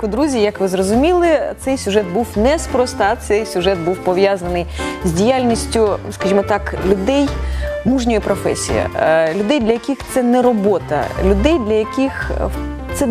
ранку, друзі. Як ви зрозуміли, цей сюжет був неспроста. Цей сюжет був пов'язаний з діяльністю, скажімо так, людей мужньої професії, Е, людей, для яких це не робота, людей, для яких е, це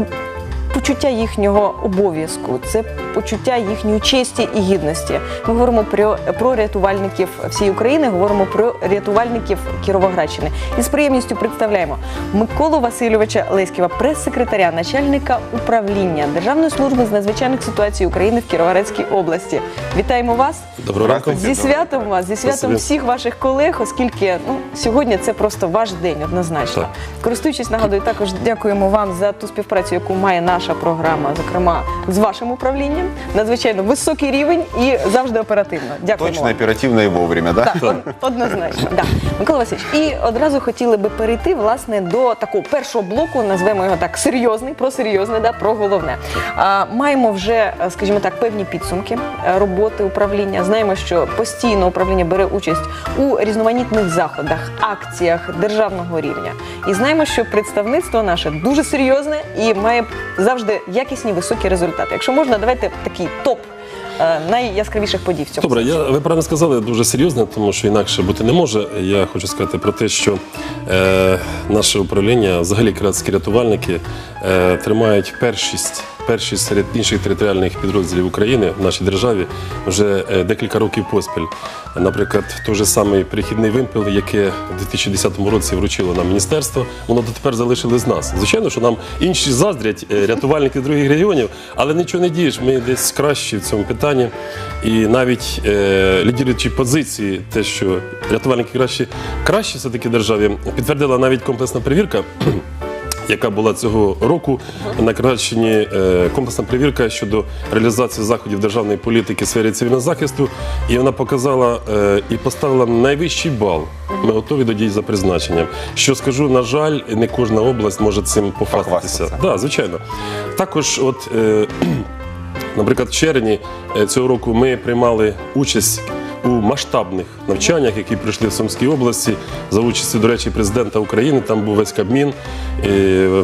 почуття їхнього обов'язку, це почуття їхньої честі і гідності. Ми говоримо про, про рятувальників всієї України, говоримо про рятувальників Кіровоградщини. І з приємністю представляємо Миколу Васильовича Леськіва, прес-секретаря, начальника управління Державної служби з надзвичайних ситуацій України в Кіровоградській області. Вітаємо вас! Доброго ранку. Зі святом вас, зі святом всіх ваших колег, оскільки ну, сьогодні це просто ваш день, однозначно. Так. Користуючись, нагадую, також дякуємо вам за ту співпрацю, яку має наша програма, зокрема з вашим управлінням. Надзвичайно високий рівень і завжди оперативно. Дякуємо. Точно, оперативно и вовремя, да? Так, од- однозначно. Да. Микола Васильович, і одразу хотіли би перейти власне до такого першого блоку, назвемо його так серйозний, про серйозне, да, про головне. А, маємо вже, е, скажімо так, певні підсумки е, роботи управління. Знаємо, що постійно управління бере участь у різноманітних заходах, акціях державного рівня. І знаємо, що представництво наше дуже серйозне і має завжди якісні високі результати. Якщо можна, давайте такий топ е, найяскравіших подій в цьому. Добре, я, ви правильно сказали, дуже серйозно, тому що інакше бути не може. Я хочу сказати про те, що е, наше управління, взагалі кратські рятувальники, е, тримають першість, першість серед інших територіальних підрозділів України в нашій державі вже е, декілька років поспіль. Наприклад, той же самий перехідний вимпел, яке в 2010 році вручило нам міністерство, воно дотепер залишили з нас. Звичайно, що нам інші заздрять е, рятувальники других регіонів, але нічого не дієш. Ми десь кращі в цьому питанні. І навіть е, лідируючі позиції, те, що рятувальники кращі, кращі все таки державі, підтвердила навіть комплексна перевірка. Яка була цього року на Кіровоградщині е, комплексна перевірка щодо реалізації заходів державної політики в сфері цивільного захисту, і вона показала е, і поставила найвищий бал. Ми готові до дій за призначенням. Що скажу, на жаль, не кожна область може цим пофастатися. Похвастатися. Да, звичайно. Також, от е, Наприклад, в червні цього року ми приймали участь у масштабних навчаннях, які пройшли в Сумській області за участі, до речі, президента України. Там був весь Кабмін. І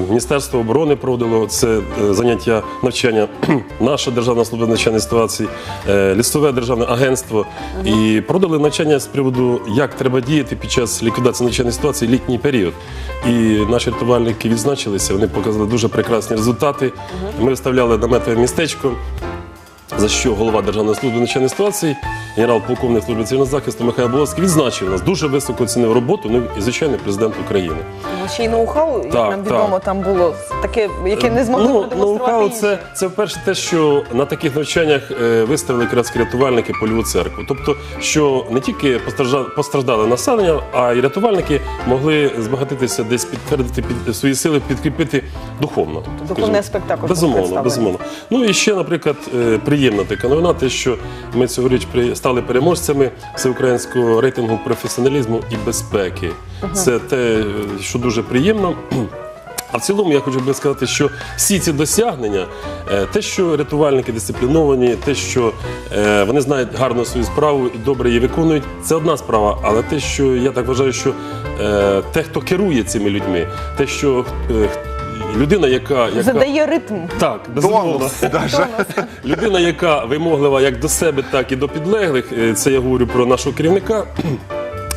Міністерство оборони проводило це е, заняття навчання. Наша державна служба надзвичайної ситуації, е, лісове державне агентство. І проводили навчання з приводу, як треба діяти під час ліквідації надзвичайної ситуації літній період. І наші рятувальники відзначилися. Вони показали дуже прекрасні результати. Ми виставляли наметове містечко. За що голова Державної служби надзвичайних ситуацій, генерал-полковник служби цивільного захисту Михайло Болоцький відзначив нас, дуже високо оцінив роботу, ну і звичайно президент України. Ну, Ще й ноу-хау, як Так, нам так. відомо, там було таке, яке не змогли ну, продемонструвати ноу-хау інші. це, це вперше те, що на таких навчаннях е, виставили кіратські рятувальники польову церкву. Тобто, що не тільки постражда- постраждали населення, а й рятувальники могли збагатитися десь підтвердити під свої сили, підкріпити духовно. духовний аспект також був безумовно, представлений. безумовно. Ну і ще, наприклад, е, приємна така новина, те, що ми цьогоріч при- стали переможцями всеукраїнського рейтингу професіоналізму і безпеки. Це те, е, що дуже приємно. А в цілому я хочу би сказати, що всі ці досягнення, е, те, що рятувальники дисципліновані, те, що е, вони знають гарно свою справу і добре її виконують, це одна справа. Але те, що я так вважаю, що те, хто керує цими людьми, те, що е, людина, яка, яка Задає ритм. так, безумовно. Тонус даже. Людина, яка вимоглива як до себе, так і до підлеглих. Е, Це я говорю про нашого керівника.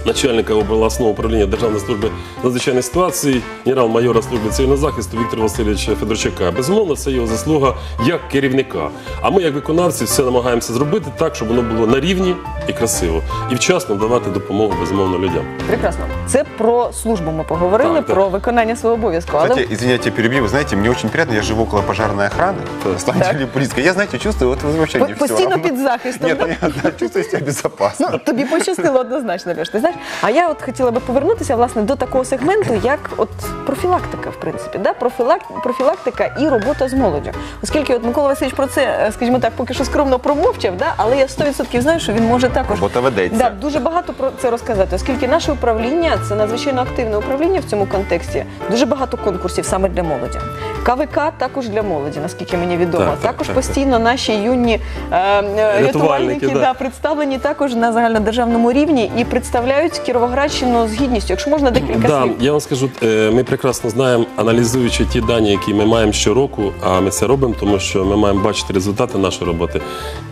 Начальника обласного управління Державної служби надзвичайних ситуацій, генерал-майора служби цивільного захисту Віктора Васильовича Федорчака. Безумовно, це його заслуга як керівника. А ми, як виконавці, все намагаємося зробити так, щоб воно було на рівні і красиво, і вчасно давати допомогу безумовно людям. Прекрасно. Це про службу ми поговорили, Так, так. про виконання свого обов'язку. Але Кстати, извиняйте, перебью. Вы знаете, мне очень приятно, я живу около пожарной охраны, на самом деле близко. Я, знаете, чувствую, вот все постійно під захистом. Нет, я да, чувствую себя безопасно. Ну, тобі пощастило однозначно, Льош. Ти знаєш? А я от хотіла би повернутися власне до такого сегменту, як от профілактика, в принципі, да? Профілак- профілактика і робота з молоддю. Оскільки от Микола Васильович про це, е, скажімо так, поки що скромно промовчав, да? але я 100% знаю, що він може також Робота ведеться. Да, дуже багато про це розказати, оскільки наше управління це надзвичайно активне управління в цьому контексті. Дуже багато конкурсів саме для молоді. КВК також для молоді, наскільки мені відомо. Так, так, також так, постійно наші юні е, е, Рятувальники, рятувальники да. да, представлені також на загальнодержавному рівні і представляють Кіровоградщину з гідністю. Якщо можна декілька Да, слів. я вам скажу, е, ми прекрасно знаємо, аналізуючи ті дані, які ми маємо щороку, а ми це робимо, тому що ми маємо бачити результати нашої роботи.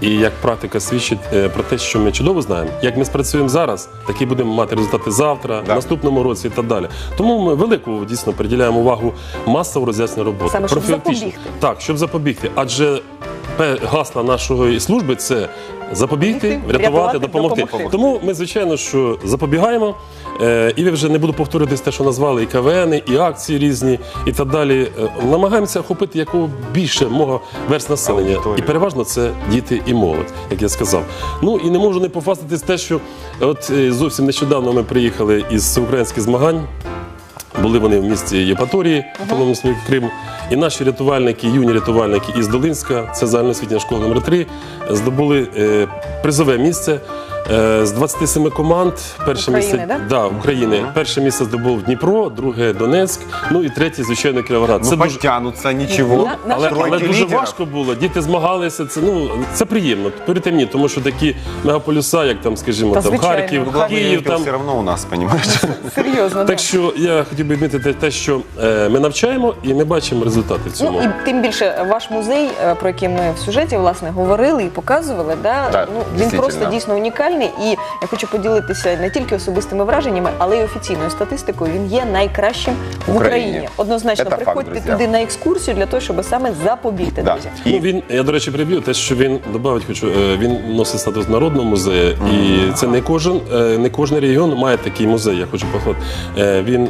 І як практика свідчить е, про те, що ми чудово знаємо, як ми спрацюємо зараз, так і будемо мати результати завтра, Да. в наступному році і так далі. Тому ми велику дійсно приділяємо увагу масово роз'яснення роботи. Саме, щоб запобігти. Так, щоб запобігти. Адже гасла нашої служби це запобігти, Врятувати, врятувати, допомогти. допомогти. Тому ми, звичайно, що запобігаємо. Е, і ви вже не буду повторюватись те, що назвали і КВН, і акції різні, і так далі. Е, намагаємося охопити якого більше мого верст населення. Аудиторію. І переважно це діти і молодь, як я сказав. Ну і не можу не пофаститись те, що от е, зовсім нещодавно ми приїхали із українських змагань. Були вони в місті Єпаторії, автономному місті Крим. І наші рятувальники, юні рятувальники із Долинська, це загальноосвітня школа номер 3 здобули е, призове місце. Е, з 27 команд перше України, місце да? Да, України. Перше місце здобув Дніпро, друге Донецьк, ну і третє, звичайно, Кіровоград. Ну, це дуже подтянутся, ничего. На- на- але, Тройки але дуже лідерів. важко було. Діти змагалися. Це ну це приємно. Повірте мені, тому що такі мегаполюса, як там, скажімо, Та там звичайно. Харків, Ну, главный Київ, там все равно у нас, понимаешь? Серйозно, да. так що я хотів би відмітити те, що е, ми навчаємо і ми бачимо результати цьому. Ну і тим більше ваш музей, е, про який ми в сюжеті власне говорили і показували, да, Так, ну він дійсно. просто дійсно унікальний. І я хочу поділитися не тільки особистими враженнями, але й офіційною статистикою. Він є найкращим в Україні. Україні. Однозначно, факт, приходьте друзі. туди на екскурсію для того, щоб саме запобігти, Да. друзі. Ну, він, я, до речі, приб'ю те, що він додавить, хочу, е, він носить статус народного музею, і це не кожен, е, не кожен регіон має такий музей, я хочу похвалити. Е, Він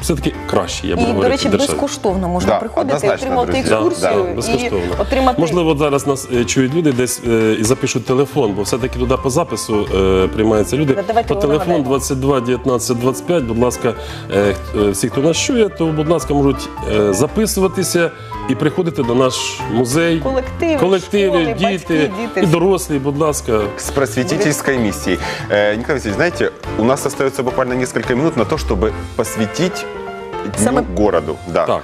все-таки краще, я буду І, до говорити. речі, державі. безкоштовно можна Да, приходити, однозначно, отримати друзі. екскурсію Да, і безкоштовно. отримати Можливо, зараз нас е, чують люди десь е, і запишуть телефон, бо все-таки туди по запису е, приймаються люди. Да, давайте по його телефону нагадаємо. 22 19 25, будь ласка, е, х- е, всі, хто нас чує, то, будь ласка, можуть е, записуватися і приходити до наш музей. Колективи, колективи, школи, діти, батьки, діти. і дорослі, будь ласка. с просветительской миссией. Э, Николай Васильевич, знаете, у нас остается буквально несколько минут на то, чтобы посвятить Дню Самый- городу. Да. Так.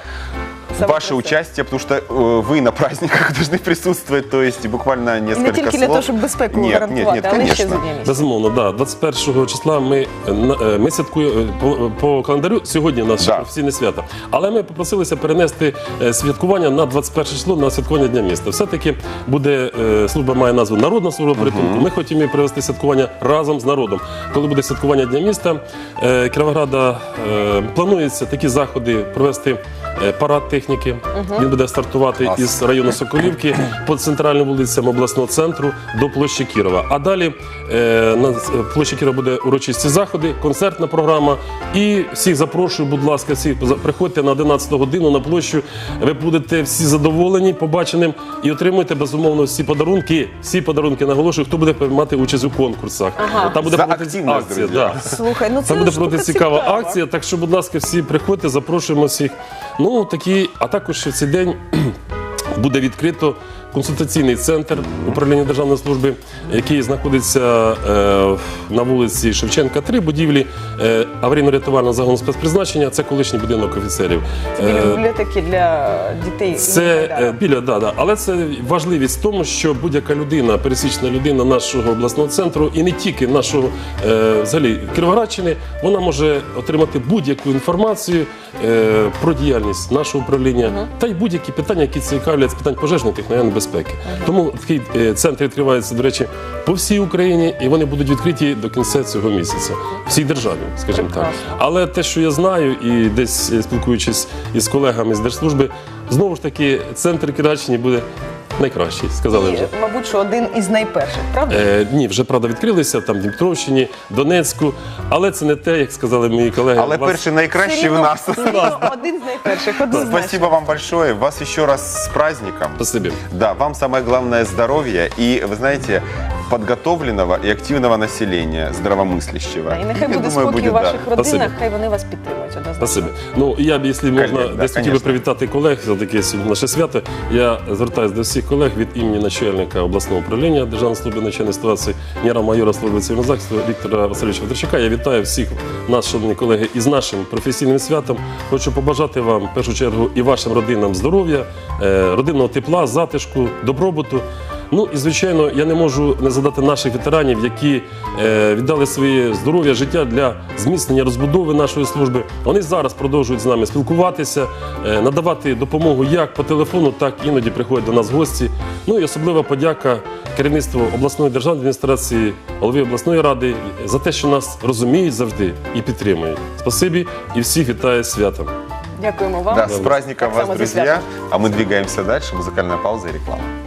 Саме Ваше про це. участие, потому что э, вы на праздниках должны присутствовать, то есть буквально І несколько не тільки слов. для того, щоб безпеку Нет, гарантувати, нет, нет, але ще конечно. за дня місяця. Безумовно, да. 21 числа ми, е, на- е, ми святкуємо е, по, по календарю. Сьогодні у нас ще Да. професійне свято. Але ми попросилися перенести е, святкування на 21 число на святкування Дня міста. Все-таки буде е, служба має назву Народна служба порятунку. Ми хочемо її привести святкування разом з народом. Коли буде святкування Дня міста, е, Кіровограда е, планується такі заходи провести. е, Парад техніки він буде стартувати Клас. із району Соколівки по центральним вулицям обласного центру до площі Кірова. А далі е, на площі Кірова буде урочисті заходи, концертна програма. І всіх запрошую, будь ласка, всіх за- приходьте на 11 годину на площу. Ви будете всі задоволені побаченим і отримуєте безумовно всі подарунки. Всі подарунки наголошую, хто буде приймати участь у конкурсах. Ага. Там буде За проводитися активність, акція. друзі. Да. Слухай, ну це Там буде проти цікава акція, так що, будь ласка, всі приходьте, запрошуємо всіх. Ну такі, а також ще в цей день буде відкрито консультаційний центр управління державної служби, який знаходиться е, на вулиці Шевченка, 3 будівлі аварійно-рятувального загону спецпризначення. Це колишній будинок офіцерів. Біля Е, бібліотеки для дітей. це е, біля да, да. Але це важливість в тому, що будь-яка людина, пересічна людина нашого обласного центру, і не тільки нашого е, взагалі Кіровоградщини, вона може отримати будь-яку інформацію е, про діяльність нашого управління та й будь-які питання, які цікавлять з питань пожежної техногенної безпеки. Тому такий е, центр відкривається, до речі, по всій Україні, і вони будуть відкриті до кінця цього місяця. Всій державі, скажімо так. Але те, що я знаю, і десь е, спілкуючись із колегами з держслужби, знову ж таки, центр Кіровоградщини буде найкращий, сказали вже. Мабуть, що один із найперших, правда? Е, ні, вже правда відкрилися там в Дніпровщині, Донецьку, але це не те, як сказали мої колеги. Але У вас- перший найкращий в нас. рівно- рівно один з найперших. Спасибо вам большое. Вас еще раз с праздником. Спасибі. Да, вам самое главное здоровье. И вы знаете, подготовленного и активного населения, здравомыслящего. Да, і нехай Я буде думаю, спокій будет, у да. ваших родинах, Спасибо. хай вони вас підтримують однозначно. Спасибо. Ну я б, якщо можна, да, десь хотів би конечно. привітати колег за таке сьогодні наше свято. Я звертаюся до всіх колег від імені начальника обласного управління Державної служби надзвичайної ситуації, генерал-майора служби цивільного захисту Віктора Васильовича Федорчука. Я вітаю всіх нас, шановні колеги, із нашим професійним святом. Хочу побажати вам в першу чергу і вашим родинам здоров'я, е, родинного тепла, затишку, добробуту. Ну і звичайно, я не можу не задати наших ветеранів, які е, віддали своє здоров'я, життя для зміцнення розбудови нашої служби. Вони зараз продовжують з нами спілкуватися, е, надавати допомогу як по телефону, так іноді приходять до нас гості. Ну і особлива подяка керівництву обласної державної адміністрації, голові обласної ради за те, що нас розуміють завжди і підтримують. Спасибі і всіх вітаю з святом. Дякуємо вам. Да, с праздником вас, само зі друзья. А мы двигаемся дальше. Музыкальная пауза и реклама.